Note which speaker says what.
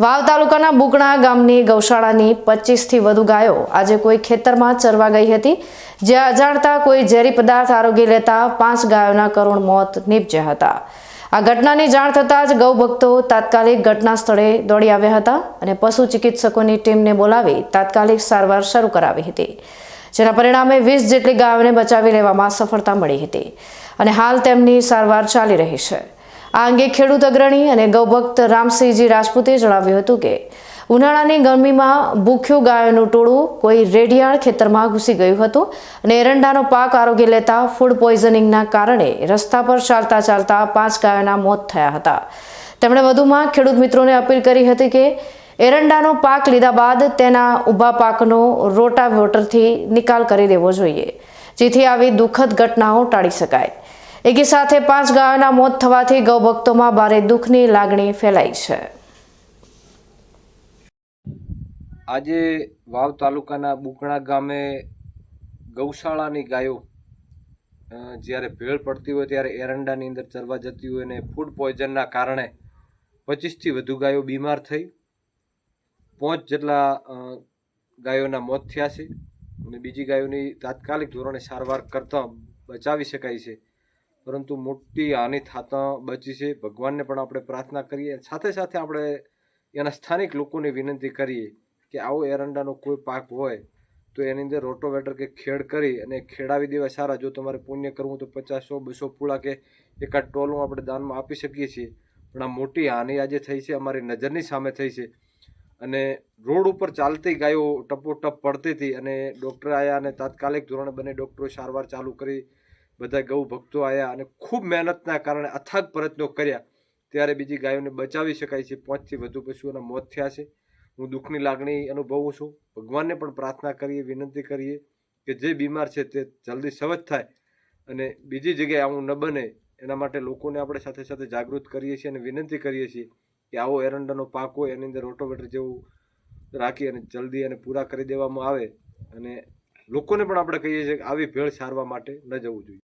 Speaker 1: વાવ તાલુકાના બુકણા ગામની ગૌશાળાની પચીસથી વધુ ગાયો આજે કોઈ ખેતરમાં ચરવા ગઈ હતી. જ્યાં અજાણતા કોઈ ઝેરી પદાર્થ આરોગી લેતા પાંચ ગાયોના કરુણ મોત નીપજ્યા હતા. આ ઘટનાની જાણ થતાં જ ગૌભક્તો તાત્કાલિક ઘટના સ્થળે દોડી આવ્યા હતા અને પશુ ચિકિત્સકોની ટીમને બોલાવી તાત્કાલિક સારવાર શરૂ કરાવી હતી. જેના પરિણામે વીસ જેટલી ગાયોને બચાવી લેવામાં સફળતા મળી હતી. અને હાલ તેમની સારવાર ચાલી રહી છે. આ અંગે ખેડૂત અગ્રણી અને ગૌભક્ત રામસિંહજી રાજપૂતે જણાવ્યું હતું કે, ઉનાળાની ગરમીમાં ભૂખ્યું ગાયોનું ટોળું કોઈ રેડિયાળ ખેતરમાં ઘૂસી ગયું હતું અને એરંડાનો પાક આરોગ્ય લેતા ફૂડ પોઈઝનિંગના કારણે રસ્તા પર ચાલતા ચાલતા પાંચ ગાયોના મોત થયા હતા. તેમણે વધુમાં ખેડૂત મિત્રોને અપીલ કરી હતી કે, એરંડાનો પાક લીધા બાદ તેના ઊભા પાકનો રોટાવેટરથી નિકાલ કરી દેવો જોઈએ, જેથી આવી દુઃખદ ઘટનાઓ ટાળી શકાય. એકી સાથે પાંચ ગાયોના મોત થવાથી ગૌભક્તોમાં ભારે દુઃખની લાગણી ફેલાઈ છે.
Speaker 2: આજે વાવ તાલુકાના બુકણા ગામે ગૌશાળાની ગાયો જ્યારે ભેળ પડતી હોય ત્યારે એરંડાની અંદર ચરવા જતી હોય અને ફૂડ પોઈઝનના કારણે પચીસથી વધુ ગાયો બીમાર થઈ, પાંચ જેટલા ગાયોના મોત થયા છે અને બીજી ગાયોની તાત્કાલિક ધોરણે સારવાર કરતાં બચાવી શકાય છે. પરંતુ મોટી હાનિ થતાં બચી છે. ભગવાનને પણ આપણે પ્રાર્થના કરીએ. સાથે સાથે આપણે એના સ્થાનિક લોકોને વિનંતી કરીએ કે આવો એરંડાનો કોઈ પાક હોય તો એની અંદર રોટોવેટર કે ખેડ કરી અને ખેડાવી દેવા સારા. જો તમારે પુણ્ય કરવું તો પચાસો, બસો પૂળા કે એકાદ ટોલું આપણે દાનમાં આપી શકીએ છીએ. પણ આ મોટી હાનિ આજે થઈ છે, અમારી નજરની સામે થઈ છે. અને રોડ ઉપર ચાલતી ગાયો ટપોટપ પડતી હતી અને ડૉક્ટર આવ્યા અને તાત્કાલિક ધોરણે બંને ડૉક્ટરો સારવાર ચાલુ કરી. બધા ગૌ ભક્તો આવ્યા અને ખૂબ મહેનતના કારણે અથાગ પ્રયત્નો કર્યા. ત્યારે બીજી ગાયોને બચાવી શકાય છે. પાંચથી વધુ પશુઓના મોત થયા છે. હું દુઃખની લાગણી અનુભવું છું. ભગવાનને પણ પ્રાર્થના કરીએ, વિનંતી કરીએ કે જે બીમાર છે તે જલ્દી સવજ થાય અને બીજી જગ્યાએ આવું ન બને. એના માટે લોકોને આપણે સાથે સાથે જાગૃત કરીએ છીએ અને વિનંતી કરીએ છીએ કે આવો એરંડાનો પાક હોય, એની અંદર રોટોવેટર જેવું રાખી અને જલ્દી એને પૂરા કરી દેવામાં આવે અને લોકોને પણ આપણે કહીએ છીએ કે આવી ભેળ સારવા માટે ન જવું જોઈએ.